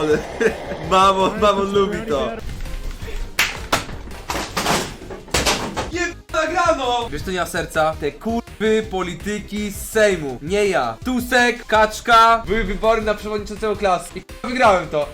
ale... Mamo, mamo lubi to. Nagrano! Wiesz to nie ma serca? Te kurwy polityki z Sejmu. Nie ja. Tusek, Kaczka, były wybory na przewodniczącego klas. I wygrałem to.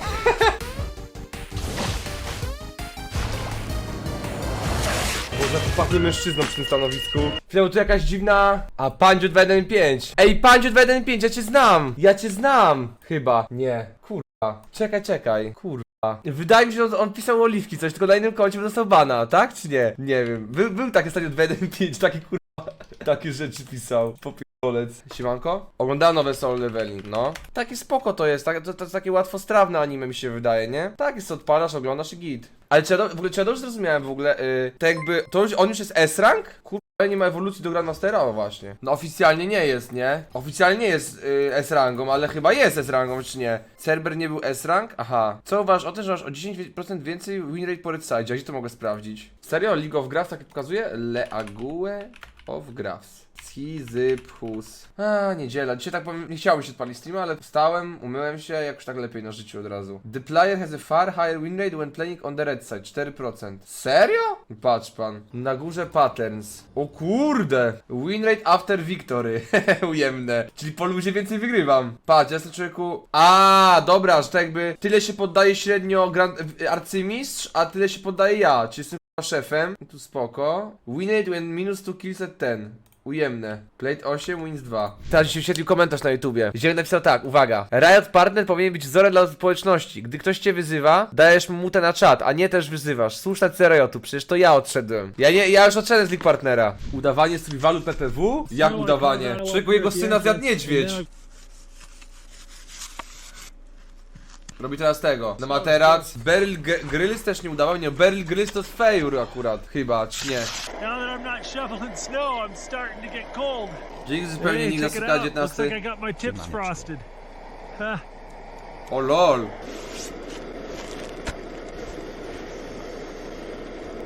Boże, pachnie mężczyzną przy tym stanowisku. Chwilę, tu jakaś dziwna... A, Pandziu 215. Ej, Pandziu 215, ja cię znam! Ja cię znam! Chyba. Nie. Kurwa. Czekaj, czekaj. Kurwa. Wydaje mi się, że on pisał oliwki coś, tylko na innym koncie dostał bana, tak? Czy nie? Nie wiem. Był, był taki ostatnio 215, taki kurwa... Takie rzeczy pisał. Popierdolec. Siemanko? Oglądałem nowe Soul Leveling, no. Takie spoko to jest, tak, to, to jest takie łatwostrawne anime mi się wydaje, nie? Tak, jest odpalasz, oglądasz i git. Ale czy ja, do, w ogóle, czy ja dobrze zrozumiałem w ogóle, yy, to jakby, to już, on już jest S-rank? Kurwa, nie ma ewolucji do Grandmastera, o właśnie. No oficjalnie nie jest, nie? Oficjalnie nie jest yy, S-rangą, ale chyba jest S-rangą, czy nie? Cerber nie był S-rank? Aha. Co uważasz o tym, że masz o 10% więcej winrate po redside? Gdzie to mogę sprawdzić? Serio? League of Graphs tak pokazuje? League of Graphs. Schizipchus. A, niedziela. Dzisiaj tak powiem, nie chciało mi się odpalić streama, ale wstałem, umyłem się, jak już tak lepiej na życiu od razu. The player has a far higher win rate when playing on the red side. 4%. Serio? Patrz pan. Na górze patterns. O kurde! Win rate after victory. Ujemne. Czyli po luzie więcej wygrywam. Patrz, ja jestem człowieku... A, dobra, że tak jakby tyle się poddaje średnio grand... arcymistrz, a tyle się poddaje ja. Czyli jestem szefem. Tu spoko. Win rate when minus 2 kills at 10. Ujemne. Plate 8, wins 2. Teraz się wyświetlił komentarz na YouTubie. Zielony napisał tak, uwaga. Riot Partner powinien być wzorem dla społeczności. Gdy ktoś cię wyzywa, dajesz mu mutę na czat, a nie też wyzywasz. Słusz tacy Riotu, przecież to ja odszedłem. Ja nie, ja już odszedłem z League Partnera. Udawanie survivalu PPW? Jak udawanie? Czego jego syna zjadł niedźwiedź? Robi teraz tego. Na materac. Beryl G- Grylls też nie udawał. Nie, Beryl Grylls to jest fejur akurat. Chyba, czy nie. Now that I'm not shoveling snow, I'm starting to get cold. Dzięki za zupełnie Hey, nikt na check it skala out. Looks like I 19. got my tips frosted. Huh. O lol.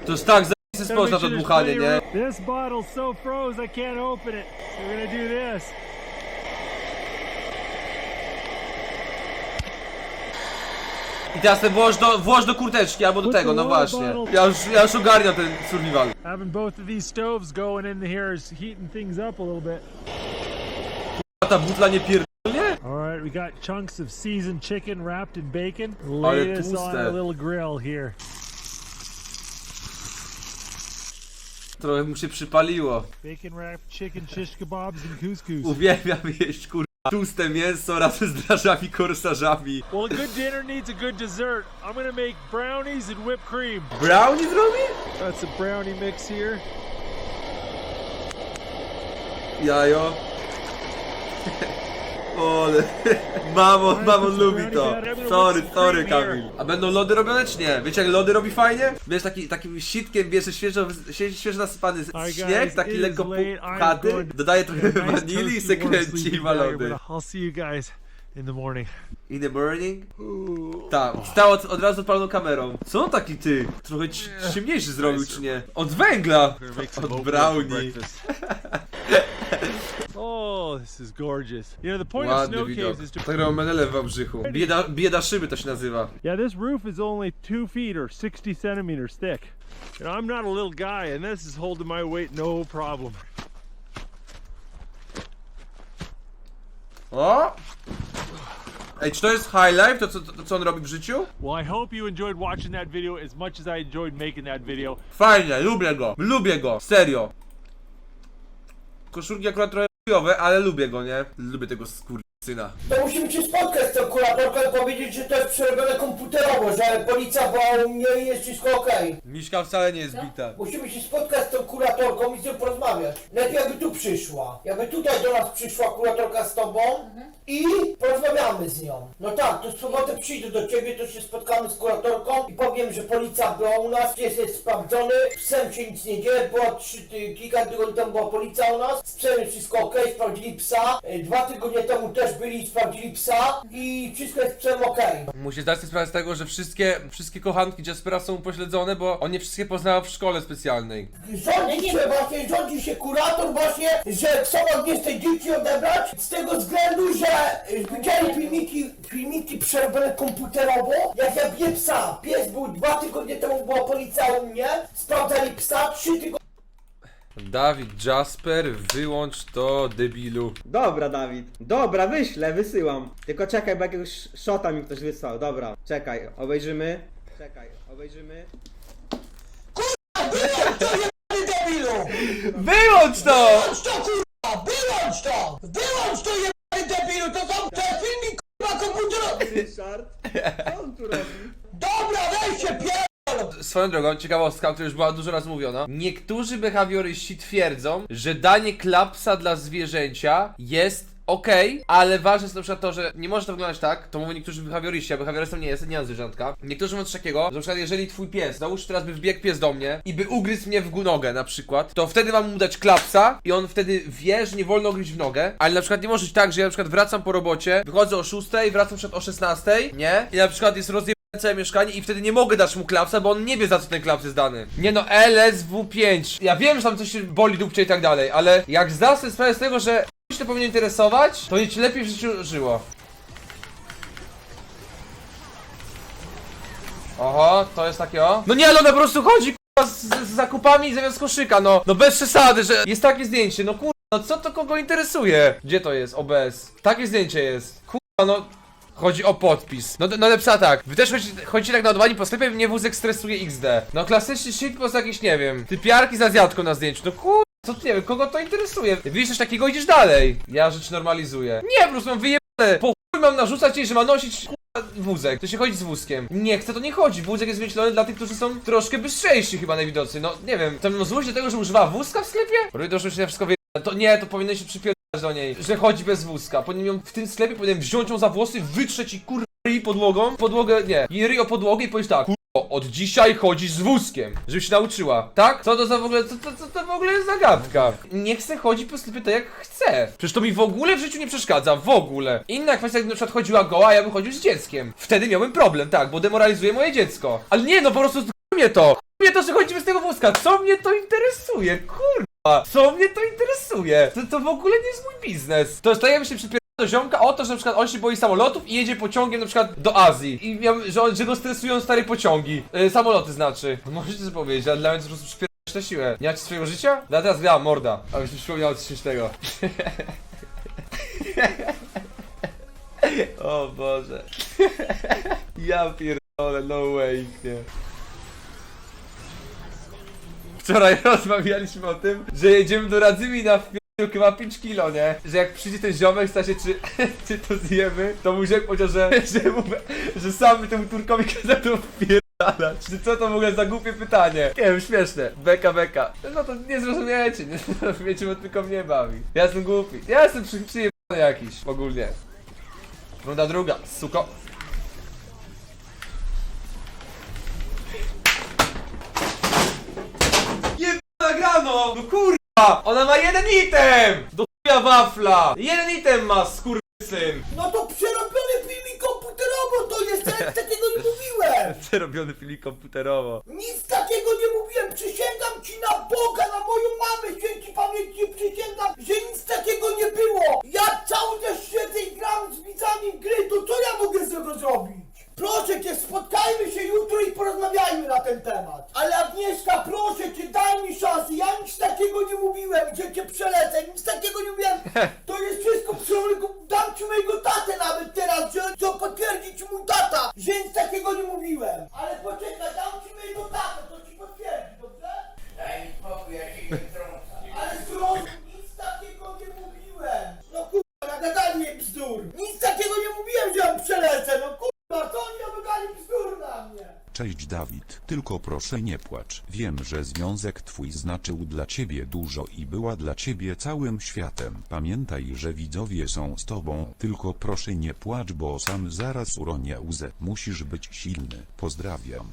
To jest tak zajebisty sposób na to dmuchanie, nie? This bottle's so froze I can't open it. So we're gonna do this. I teraz włoż do, włoż do kurteczki albo do tego, no właśnie. Ja już, ja już ogarniam ten survival. Having both of these stoves going in here is heating things up a little bit. A ta butla nie pierdolnie? All right, we got chunks of seasoned chicken wrapped in bacon. Lay this on a little grill here. Trochę mu się przypaliło. Bacon wrapped chicken shish kebabs and couscous. Uwielbiam jeść kurwa. Tłuste mięso razem z drażami korsarzami. Well, a good dinner needs a good dessert. I'm gonna make brownies and whipped cream. Brownie zrobi? That's a brownie mix here. Jajo. Ole. Mamo, mamo lubi to. Sorry, sorry Kamil. A będą lody robione czy nie? Wiecie jak lody robi fajnie? Wiesz, taki, takim sitkiem bierze świeżo, świe- świeżo nasypany śnieg, taki lekko puchaty, dodaje trochę wanilii i se kręci i ma lody. I'll see you guys in the morning. In the morning? Tak, stał od, od razu palną kamerą. Co on taki ty? Trochę ci- ciemniejszy zrobił czy nie? Od węgla! Od brownie. Oh, this is gorgeous. You know, the point of Ładny snow widok. caves is to. Tak robią menele w Wałbrzychu. Bieda, bieda szyby to się nazywa. Yeah, this roof is only two feet or 60 centimeters thick. You know, I'm not a little guy, and this is holding my weight no problem. O! Ej, czy to jest high life, to co, to, co on robi w życiu? Well, I hope you enjoyed watching that video as much as I enjoyed making that video. Fajnie, lubię go, lubię go, serio. Koszulki akurat trochę chujowe, ale lubię go, nie? Lubię tego skurczyna. To musimy się spotkać z tą kuratorką i powiedzieć, że to jest przerobione komputerowo, że policja była u mnie i jest wszystko okej. Miśka wcale nie jest bita. Musimy się spotkać z tą kuratorką i z nią porozmawiać. Lepiej jakby tu przyszła. Jakby tutaj do nas przyszła kuratorka z tobą i porozmawiamy z nią. No tak, to w sobotę przyjdę do ciebie, to się spotkamy z kuratorką i powiem, że policja była u nas, pies jest sprawdzony, psem się nic nie dzieje, trzy, ty, kilka tygodni temu była policja u nas, z psem jest wszystko okej, sprawdzili psa. E, Dwa tygodnie temu też też byli i sprawdzili psa i wszystko jest psem okej. Musi zdać sobie sprawę z tego, że wszystkie, wszystkie kochanki Jaspera są upośledzone, bo on nie wszystkie poznał w szkole specjalnej. Rządzi się właśnie, rządzi się kurator właśnie, że chcą od niej z tej dzieci odebrać z tego względu, że y, widzieli filmiki, filmiki przerobione komputerowo, jak ja biję psa. Pies był dwa tygodnie temu, była policja u mnie, sprawdzali psa, trzy tygodnie Dawid Jasper, wyłącz to debilu. Dobra, Dawid. Dobra, wyślę, wysyłam. Tylko czekaj, bo jakiegoś shota mi ktoś wysłał. Dobra, czekaj, obejrzymy. Czekaj, obejrzymy. debilu! Wyłącz to! Wyłącz to kurwa! Wyłącz to! Wyłącz to jebany debilu! To są te filmiki kurwa komputerowe! Ryszard, co on tu robi? Dobra, weź się pier... Swoją drogą, ciekawostka, o której już była dużo razy mówiona. Niektórzy behawioryści twierdzą, że danie klapsa dla zwierzęcia jest okej, ale ważne jest na przykład to, że nie może to wyglądać tak, to mówią niektórzy behawioryści, a behawiorystą nie jest, nie mam zwierzątka. Niektórzy mówią coś takiego, że na przykład jeżeli twój pies, załóż teraz by wbiegł pies do mnie i by ugryzł mnie w nogę na przykład, to wtedy mam mu dać klapsa i on wtedy wie, że nie wolno gryźć w nogę, ale na przykład nie może być tak, że ja na przykład wracam po robocie, wychodzę o 6, wracam przed o 16, nie? I na przykład jest rozjebane całe mieszkanie i wtedy nie mogę dać mu klapsa, bo on nie wie za co ten klaps jest dany. Nie no, LSW5. Ja wiem, że tam coś się boli dupcie i tak dalej, ale jak zdasz sobie sprawę z tego, że się to powinien interesować, to ci lepiej w życiu żyło. Oho, to jest takie o. No nie, ale ona po prostu chodzi k***a, z, z zakupami zamiast koszyka, no. No bez przesady, że jest takie zdjęcie, no kurwa, no co to kogo interesuje? Gdzie to jest, OBS? Takie zdjęcie jest. Kurwa, no. Chodzi o podpis. No, no psa tak. Wy też chodzi- tak na odwanie po sklepie, mnie wózek stresuje XD. No klasyczny shitpost jakiś, nie wiem. Typiarki z Azjatką na zdjęciu. No kur... Co tu nie wiem, kogo to interesuje? Widzisz coś takiego, idziesz dalej. Ja rzecz normalizuję. Nie, po prostu mam wyjebane. Po chuj mam narzucać jej, że ma nosić wózek. To się chodzi z wózkiem. Nie chcę, to nie chodzi. Wózek jest wymyślony dla tych, którzy są troszkę bystrzejsi chyba najwidoczniej. No, nie wiem. Tam no złość do tego, że używa wózka w sklepie? Robię to, że się wszystko wie. To nie, to powinno się przypierdać do niej, że chodzi bez wózka. Powinien ją w tym sklepie, powinien wziąć ją za włosy, wytrzeć i kur... ryj podłogą, podłogę, nie, i ryj o podłogę i powiedzieć tak, kurwa, od dzisiaj chodzisz z wózkiem, żeby się nauczyła, tak? Co to za w ogóle, co to, co to w ogóle jest zagadka? Nie chcę chodzić po sklepie tak jak chcę. Przecież to mi w ogóle w życiu nie przeszkadza, w ogóle. Inna kwestia, gdyby na przykład chodziła goła, ja bym chodził z dzieckiem. Wtedy miałbym problem, tak, bo demoralizuje moje dziecko. Ale nie, no po prostu mnie to. Mnie to, że chodzi bez tego wózka, co mnie to interesuje, kurwa. Co mnie to interesuje? To, to w ogóle nie jest mój biznes. Jakby się przypier... do ziomka o to, że na przykład on się boi samolotów i jedzie pociągiem na przykład do Azji. I ja, że, on, że go stresują stare pociągi. Yy, samoloty znaczy. Możecie sobie powiedzieć, ale dla mnie to po prostu przypierdolać na siłę. Nie macie swojego życia? No a teraz ja, morda. A mi się przypomniało coś śmiesznego. o Boże. ja pierdolę, no way, nie. Wczoraj rozmawialiśmy o tym, że jedziemy do Radzymi na wpierdolkę ma 5 kilo, nie? Że jak przyjdzie ten ziomek, stanie czy, czy to zjemy, to mu ziom powiedział, że, że, mu, że sam by temu Turkowi kazał to wpierdalać. Czy co to w ogóle za głupie pytanie? Nie wiem, śmieszne. Beka, beka. No to nie zrozumiecie, nie zrozumiecie, bo tylko mnie bawi. Ja jestem głupi. Ja jestem przy, przyjebany jakiś, ogólnie. Runda druga, suko. No kurwa! Ona ma jeden item! Do chuja wafla! Jeden item ma, skurwysyn! No to przerobiony filmik komputerowo to jest, ja nic takiego nie mówiłem! Przerobiony filmik komputerowo. Nic takiego nie mówiłem, przysięgam ci na Boga, na moją mamę, święci pamięci, przysięgam, że nic takiego nie było! Ja cały czas siedzę i gram z widzami gry, to co ja mogę z tego zrobić? Proszę cię, spotkajmy się jutro i porozmawiajmy na ten temat. Ale Agnieszka, proszę cię, daj mi szansę, ja nic takiego nie mówiłem, gdzie cię przelecę, nic takiego nie mówiłem. To jest wszystko przerobione, dam ci mojego tatę nawet teraz, że co potwierdzi ci mój tata, że nic takiego nie mówiłem. Ale poczekaj, tylko proszę nie płacz. Wiem, że związek twój znaczył dla ciebie dużo i była dla ciebie całym światem. Pamiętaj, że widzowie są z tobą, tylko proszę nie płacz, bo sam zaraz uronię łzę. Musisz być silny. Pozdrawiam.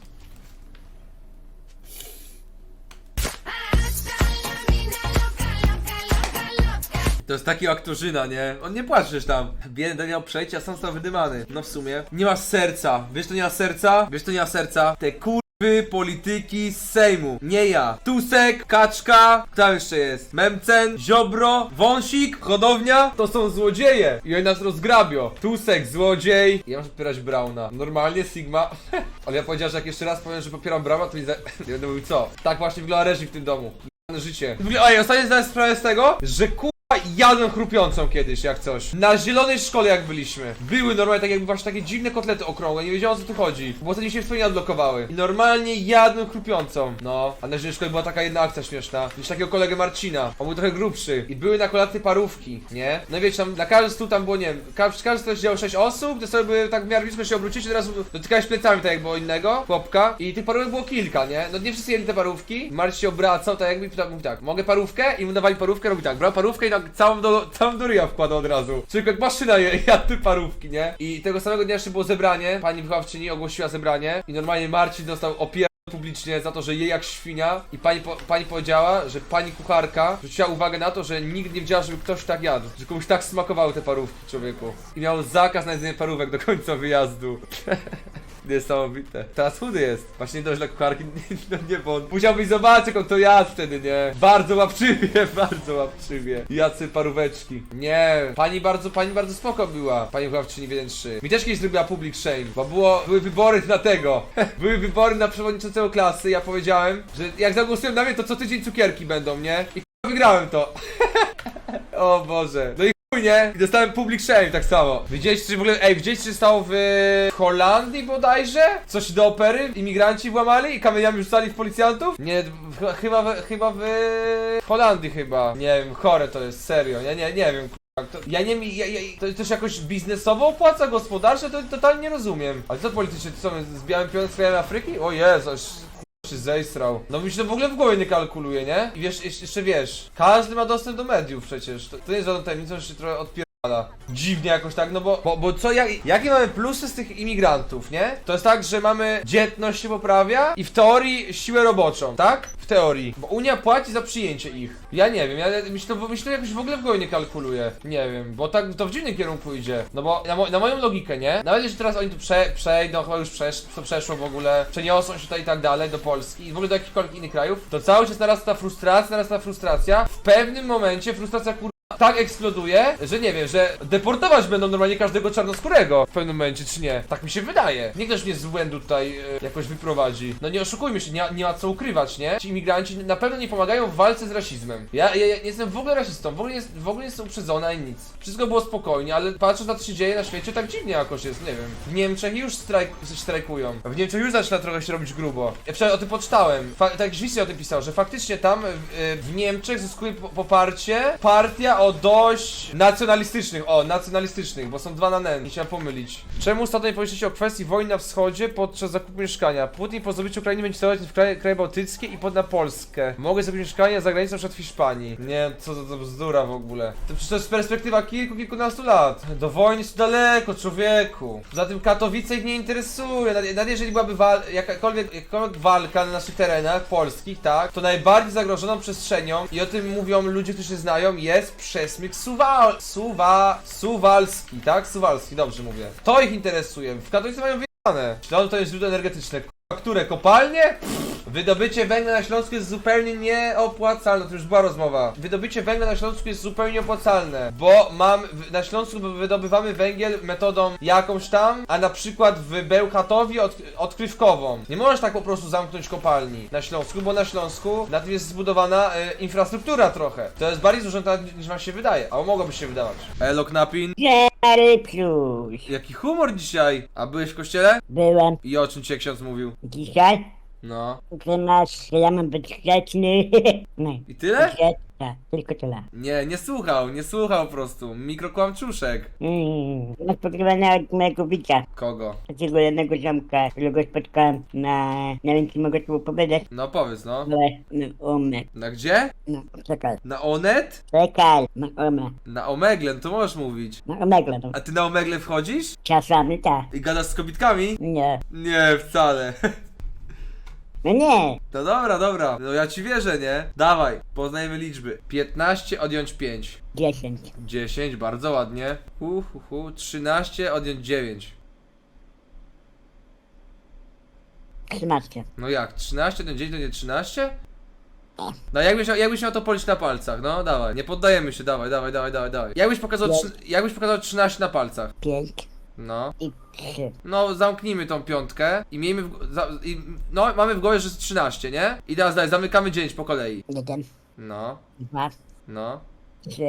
To jest taki aktorzyna, nie? On nie płaczesz tam. Biedny miał przejść, a sam został wydymany. No w sumie. Nie ma serca. Wiesz, to nie ma serca? Wiesz, to nie ma serca? Te kurwy polityki z Sejmu. Nie ja. Tusek, Kaczka, kto jeszcze jest? Memcen, Ziobro, Wąsik, Hodownia. To są złodzieje. I oni nas rozgrabią. Tusek, złodziej. Ja muszę popierać Brauna. Normalnie Sigma. Ale ja powiedziałem, że jak jeszcze raz powiem, że popieram Brauna, to mi za... nie będę mówił co. Tak właśnie wygląda reżim w tym domu. Życie. W ostatnio zdałem sprawę z tego, że ku... Jadłem chrupiącą kiedyś, jak coś. Na zielonej szkole jak byliśmy. Były normalnie tak jakby właśnie takie dziwne kotlety okrągłe, nie wiedziałem o co tu chodzi. Bo ostatnio się w nie odblokowały. I normalnie jadłem chrupiącą. No, a na zielonej szkole była taka jedna akcja śmieszna. Niż takiego kolegę Marcina. On był trochę grubszy. I były na kolacji parówki, nie? No wiecie, tam na każdy stół tam było, nie wiem, ka przy każdym stole siedziało 6 osób, te sobie były tak w miarę blisko się obrócić i teraz dotykałeś plecami tak jak było innego, chłopka. I tych parówek było kilka, nie? No nie wszyscy jedli te parówki. Marcin się obracał, tak jakby pytał- mówi tak, mogę parówkę? I mu dawali parówkę, robi tak, brał parówkę i tak całą do, całą ryja wkładał od razu. Czyli jak maszyna je, jadł parówki, nie? I tego samego dnia jeszcze było zebranie, pani wychowawczyni ogłosiła zebranie i normalnie Marcin dostał opier publicznie za to, że je jak świnia i pani, po, pani powiedziała, że pani kucharka zwróciła uwagę na to, że nigdy nie widziała, żeby ktoś tak jadł, że komuś tak smakowały te parówki człowieku i miał zakaz na jedzenie parówek do końca wyjazdu. Niesamowite. Teraz chudy jest. Właśnie dość dla kucharki, no nie, bo on musiałbyś zobaczyć, jak on to jadł wtedy, nie? Bardzo łapczywie, bardzo łapczywie. Jacy paróweczki. Nie, pani bardzo, pani bardzo spoko była. Pani wychowawczyni 1-3. Mi też kiedyś zrobiła public shame, bo było, były wybory na tego. były wybory na przewodniczącego klasy, ja powiedziałem, że jak zagłosują na mnie, to co tydzień cukierki będą, nie? I wygrałem to. o Boże. No i chuj, nie? I dostałem public tak samo. Widzieliście, czy w ogóle, ej, widzieliście, czy stało w Holandii bodajże? Coś do opery? Imigranci włamali i kamieniami rzucali w policjantów? Nie, chyba, w, chyba w Holandii chyba. Nie wiem, chore to jest, serio. Ja nie, nie wiem, to, ja nie mi, ja, ja, to też jakoś biznesowo opłaca gospodarcze, to totalnie nie rozumiem. Ale co politycznie, to co, my z białym pionem z Afryki? O Jezu, się zejstrał. No mi się to w ogóle w głowie nie kalkuluje, nie? I wiesz, jeszcze, wiesz, każdy ma dostęp do mediów przecież. To, to nie jest żadną tajemnicą, że się trochę Dziwnie jakoś tak, no bo, bo, bo co, jak, jakie mamy plusy z tych imigrantów, nie? To jest tak, że mamy dzietność się poprawia i w teorii siłę roboczą, tak? W teorii. Bo Unia płaci za przyjęcie ich. Ja nie wiem, ja to, mi się jakoś w ogóle w głowie nie kalkuluje. Nie wiem, bo tak to w dziwnym kierunku idzie. No bo na, mo na moją logikę, nie? Nawet jeśli teraz oni tu prze przejdą, chyba już przesz to przeszło w ogóle, przeniosą się tutaj i tak dalej do Polski i w ogóle do jakichkolwiek innych krajów, to cały czas narasta frustracja, narasta frustracja. W pewnym momencie frustracja kur tak eksploduje, że nie wiem, że deportować będą normalnie każdego czarnoskórego w pewnym momencie, czy nie? Tak mi się wydaje. Niech ktoś mnie z błędu tutaj e, jakoś wyprowadzi. No nie oszukujmy się, nie, nie ma co ukrywać, nie? Ci imigranci na pewno nie pomagają w walce z rasizmem. Ja, ja, ja nie jestem w ogóle rasistą, w ogóle, jest, w ogóle nie jestem uprzedzony ani nic. Wszystko było spokojnie, ale patrząc na to, co się dzieje na świecie, tak dziwnie jakoś jest, nie wiem. W Niemczech już strajk, strajkują. W Niemczech już zaczyna trochę się robić grubo. Ja wczoraj o tym poczytałem. Fa tak Żwisty o tym pisał, że faktycznie tam e, w Niemczech zyskuje po poparcie partia o dość nacjonalistycznych, o, nacjonalistycznych, bo są dwa na nen, nie chciałem pomylić. Czemu ostatnio powiedzieliście o kwestii wojny na wschodzie podczas zakupu mieszkania? Putin po zdobyciu Ukrainy będzie celować w kraje, kraje bałtyckie i pod na Polskę. Mogę zakupić mieszkanie za granicą przed Hiszpanii. Nie, co to bzdura w ogóle. To przecież to jest perspektywa kilku, kilkunastu lat. Do wojny jest daleko, człowieku. Za tym Katowice ich nie interesuje. Nawet nawet jeżeli byłaby wal jakakolwiek, jakakolwiek walka na naszych terenach polskich, tak, to najbardziej zagrożoną przestrzenią i o tym mówią ludzie, którzy się znają, jest przesmyk Suwal... Suwa... Suwalski, tak? Suwalski, dobrze mówię. To ich interesuje. W Katowice mają wyjebane. Śląsk to jest źródło energetyczne. Które? Kopalnie? Pff, Wydobycie węgla na Śląsku jest zupełnie nieopłacalne, to już była rozmowa. Wydobycie węgla na Śląsku jest zupełnie opłacalne, bo mam, w- na Śląsku wydobywamy węgiel metodą jakąś tam, a na przykład w Bełchatowie od, odkrywkową. Nie możesz tak po prostu zamknąć kopalni na Śląsku, bo na Śląsku na tym jest zbudowana e, infrastruktura trochę. To jest bardziej złożona niż wam się wydaje, a mogłoby się wydawać. Elo Knapin, Stary plus. jaki humor dzisiaj? A byłeś w kościele? Byłem I o czym cię ksiądz mówił? dzisiaj, No. że masz, że ja mam być grzeczny. No, I tyle? Grzeczna, tylko tyle. Nie, nie słuchał, nie słuchał po prostu. Mikrokłamczuszek. Mm, masz podrywane od mojego widza. Kogo? Takiego jednego ziomka, którego spotkałem na, nie wiem czy mogę tu opowiadać, No powiedz no. ale na omę. Na gdzie? No, czekaj, Na Onet? czekaj, na omę. Na Omeglen, to możesz mówić. Na omegle to. A ty na Omegle wchodzisz? Czasami tak. I gadasz z kobitkami? Nie. Nie, wcale. No nie! No dobra, dobra. No ja ci wierzę, nie? Dawaj, poznajmy liczby. 15 odjąć 5. 10. 10, bardzo ładnie. Hu, hu, hu. 13 odjąć 9. 13. No jak? 13 odjąć 9 to nie 13? No jakbyś, jakbyś miał to policzyć na palcach, no dawaj. Nie poddajemy się, dawaj, dawaj, dawaj, dawaj, dawaj. Jakbyś pokazał, trzy, jakbyś pokazał 13 na palcach. 5 No. i 3. No, zamknijmy tą piątkę i miejmy w, za, i, No, mamy w głowie, że jest 13, nie? I teraz daj, zamykamy 9 po kolei. 1, No, 2, no. 3,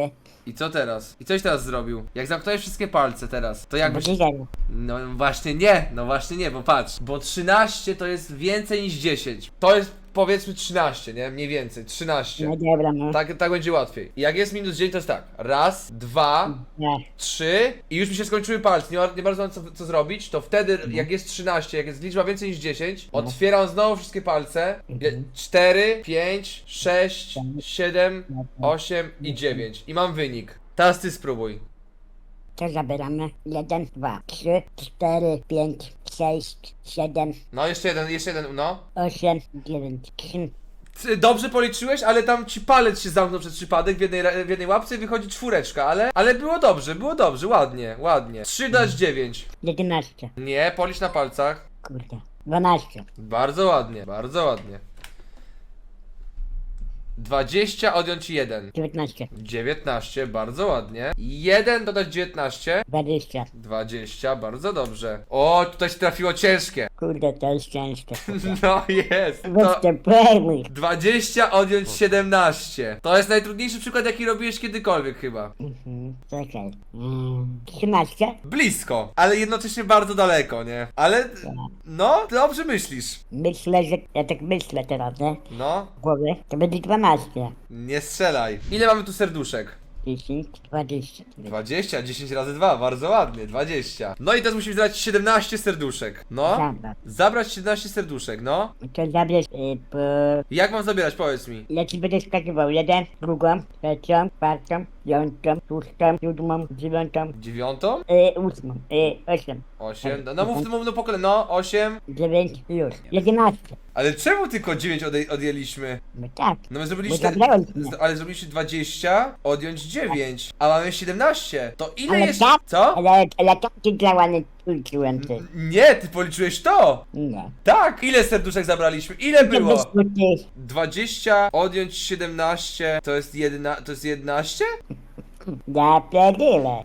I co teraz? I coś teraz zrobił? Jak zamknąłeś wszystkie palce teraz, to jakbyś... 0. No właśnie nie, no właśnie nie, bo patrz. Bo 13 to jest więcej niż 10. To jest powiedzmy 13, nie? Mniej więcej, 13. No dobra, no. Tak, tak będzie łatwiej. Jak jest minus 9 to jest tak. Raz, dwa, Nie. trzy i już mi się skończyły palce, nie, ma- nie bardzo mam co, co zrobić, to wtedy jak jest 13, jak jest liczba więcej niż 10, otwieram znowu wszystkie palce, Je- 4, 5, 6, 7, 8 i 9 i mam wynik. Teraz ty spróbuj. To zabieramy. 1, 2, 3, 4, 5, 6, 7, No jeszcze jeden, jeszcze jeden, no. 8, 9, 10. Ty Dobrze policzyłeś, ale tam ci palec się zamknął przez przypadek w jednej, ra- w jednej łapce i wychodzi czwóreczka, ale, ale było dobrze, było dobrze, ładnie, ładnie. 3 dać 9. 11. Nie, policz na palcach. Kurde. 12. Bardzo ładnie, bardzo ładnie. 20 odjąć 1. 19. 19, bardzo ładnie. 1 dodać 19. 20. 20, bardzo dobrze. O, tutaj się trafiło ciężkie. Kurde, to jest ciężkie. No jest. To Weź te perły. 20 odjąć 17. To jest najtrudniejszy przykład, jaki robiłeś kiedykolwiek chyba. Mhm. Czekaj. Mm, 13. Blisko, ale jednocześnie bardzo daleko, nie? Ale, no, dobrze myślisz. Myślę, że ja tak myślę teraz, nie? No, W głowie. To będzie 12. nie strzelaj. Ile mamy tu serduszek? 10, 20. 20, 10 razy 2, bardzo ładnie, 20. No i teraz musimy zebrać 17 serduszek. No, Dobra. zabrać 17 serduszek, no. To zabierz y, po... Jak mam zabierać, powiedz mi. Ja ci będę skakiwał jeden, drugą, trzecią, czwartą, piątą, szóstą, siódmą, dziewiątą, Dziewiątą? y, ósmą, y, osiem, 8, no, no mów, mów no po kolei, no, 8. dziewięć, już. Jedenaście. Ale czemu tylko 9 odej- odjęliśmy? No tak. No my Bo zrobiliśmy, zabrałem ci. z- ale zrobiliśmy 20, odjąć 9, a mamy 17. To ile Ale jest, tak, co? ale, ale tak ci działanie uczyłem ty. Nie, ty policzyłeś to! Nie. Tak! Ile serduszek zabraliśmy? Ile było? Ty, 20 odjąć 17 to jest jedna, to jest 11? Ja pierdolę.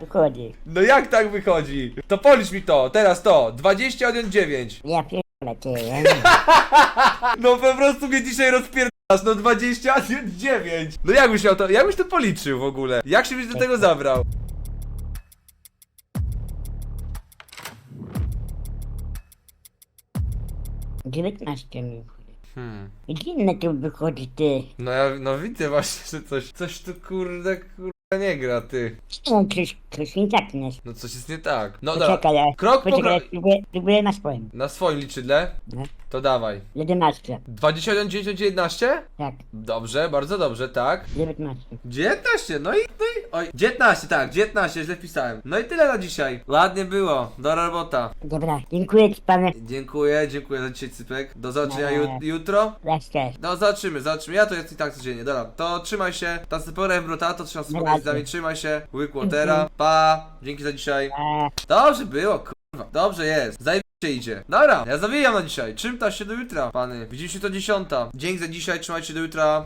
Wychodzi. No jak tak wychodzi? To policz mi to, teraz to. 20 odjąć 9. Ja pierdolę ty. ja nie. No po prostu mnie dzisiaj rozpierdasz, no 20 odjąć 9. No jak byś miał to, jak byś to policzył w ogóle? Jak się byś do tego zabrał? Dziewiętnaście mi Hmm. Dziwne to wychodzi ty. No ja, no widzę właśnie, że coś, coś tu kurde, kurde nie gra, ty. No, coś, coś nie tak jest. No coś jest nie tak. No dobra, Poczekaj, ja, krok po poczekaj, ja kroku. spróbuję, spróbuję na swoim. Na swoim liczydle? No. To dawaj. 11. 20 odjąć 9 odjąć 11? Tak, Dobrze, bardzo dobrze, tak. 19. 19, no i, no i, oj, 19, tak, 19, źle wpisałem. No i tyle na dzisiaj. Ładnie było, dobra robota. Dobra, dziękuję ci panie. Dziękuję, dziękuję za dzisiaj, Cypek. Do zobaczenia Nie. jut- jutro. Raz też. No, zobaczymy, zobaczymy. Ja to jest i tak codziennie, dobra. To trzymaj się, ta sypora Brota, to trzeba Na razie. nami, trzymaj się. Łyk Watera, pa, dzięki za dzisiaj. Dobrze było, kurwa, dobrze jest. Zajebiście idzie. Dobra, ja zawijam na dzisiaj. Czym ta się do jutra, pany. Widzimy się to dziesiąta. Dzięki za dzisiaj, trzymajcie się do jutra.